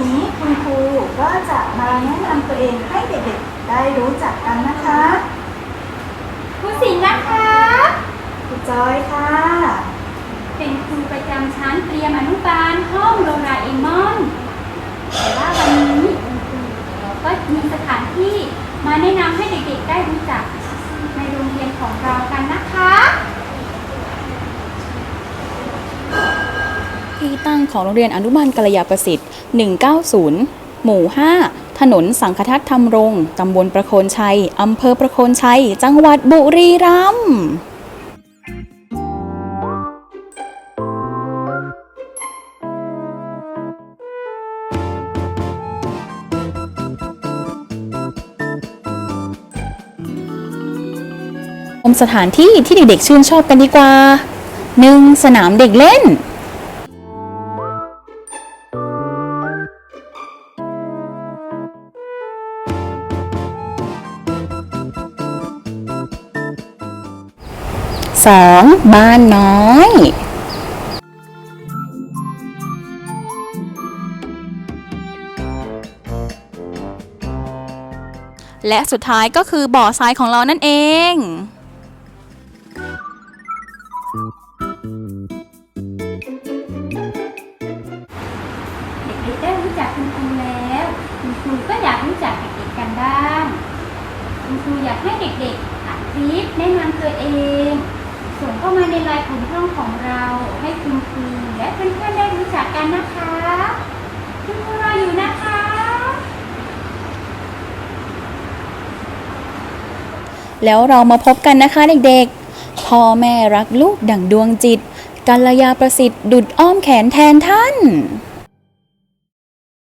นนี้คุณครูก็จะมาแนะนำตัวเองให้เด็กๆได้รู้จักกันนะคะครูสิงห์นะคะครูจอยค่ะ เป็นครูประจำชั้นเตรียมอนุบาลห้องโดราเอมอนแต่ว่าวันนี้คุณครูเราก็มีสถานที่มาแนะนำให้เด็กๆได้รู้จักในโรงเรียนของเรากันนะคะ ที่ตั้งของโรงเรียนอนุบาลกัลยาประสิทธิ์ 190 หมู่ 5 ถนนสังคทัตธรรมรงตำบลประโคนชัย อำเภอประโคนชัย จังหวัดบุรีรัมย์ชมสถานที่ที่เด็กๆชื่นชอบกันดีกว่า 1. สนามเด็กเล่น 2. บ้านน้อย และสุดท้ายก็คือบ่อทรายของเรานั่นเองเด็กๆได้รู้จักคุณครูแล้ว คุณครูก็อยากรู้จักเด็กๆกันบ้าง คุณครูอยากให้เด็กๆอัดคลิปแนะนำตัวเอง ส่งเข้ามาในไลน์กลุ่มห้องของเราให้คุณครูและเพื่อนๆได้รู้จักกันนะคะ คุณครูรออยู่นะคะ แล้วเรามาพบกันนะคะเด็กๆ พ่อแม่รักลูกดั่งดวงจิตกัลยาประสิทธิ์ดุดอ้อมแขนแทนท่าน